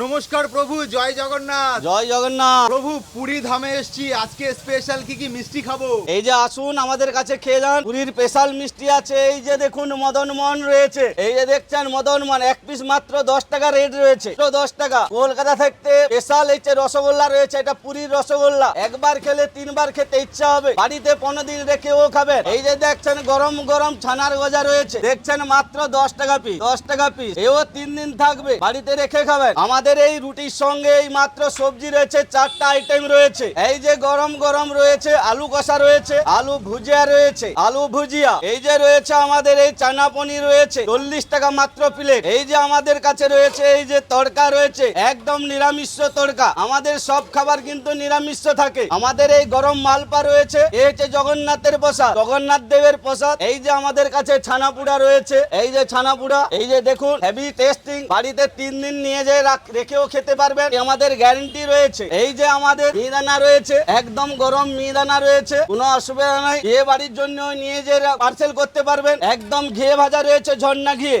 নমস্কার প্রভু জয় জগন্নাথ। জয় জগন্নাথ। প্রভু পুরী ধামে এসেছি। আজকে স্পেশাল কি কি মিষ্টি খাব? এই যে আসুন আমাদের কাছে খেয়ে যান। পুরীর স্পেশাল মিষ্টি আছে। এই যে দেখুন মদন মোহন রয়েছে। এই যে দেখছেন মদন মোহন এক পিস মাত্র দশ টাকা রেট রয়েছে। দশ টাকা। কলকাতা থেকে স্পেশাল এই যে রসগোল্লা রয়েছে এটা পুরীর রসগোল্লা। একবার খেলে তিনবার খেতে ইচ্ছা হবে। বাড়িতে পনেরো দিন রেখেও খাবেন এই যে দেখছেন গরম গরম ছানার গজা রয়েছে। দেখছেন মাত্র দশ টাকা পিস দশ টাকা পিস এও তিন দিন থাকবে। বাড়িতে রেখে খাবেন। আমাদের এই রুটির সঙ্গে এই মাত্র সবজি রয়েছে, চারটা আইটেম রয়েছে। এই যে গরম গরম রয়েছে, আলু কষা রয়েছে, আলু ভুজিয়া রয়েছে, আলু ভুজিয়া। এই যে রয়েছে আমাদের এই চানা পনির রয়েছে, চল্লিশ টাকা মাত্র প্লেট এই যে আমাদের কাছে রয়েছে, এই যে তড়কা রয়েছে, একদম নিরামিষ তড়কা। আমাদের সব খাবার কিন্তু নিরামিষ থাকে। আমাদের এই গরম মালপা রয়েছে, এই হচ্ছে জগন্নাথের প্রসাদ, জগন্নাথ দেবের প্রসাদ। এই যে আমাদের কাছে ছানাপুড়া রয়েছে, এই যে ছানাপুড়া এই যে দেখুন হেভি টেস্টিং বাড়িতে তিন দিন নিয়ে যেয়ে রাখ- রেখেও খেতে পারবেন। আমাদের গ্যারেন্টি রয়েছে। এই যে আমাদের মিহিদানা রয়েছে, একদম গরম মিহিদানা রয়েছে, কোনো অসুবিধা নাই। এ বাড়ির জন্য নিয়ে যে পার্সেল করতে পারবেন। একদম ঘিয়ে ভাজা রয়েছে ঝর্ণা ঘিয়ে।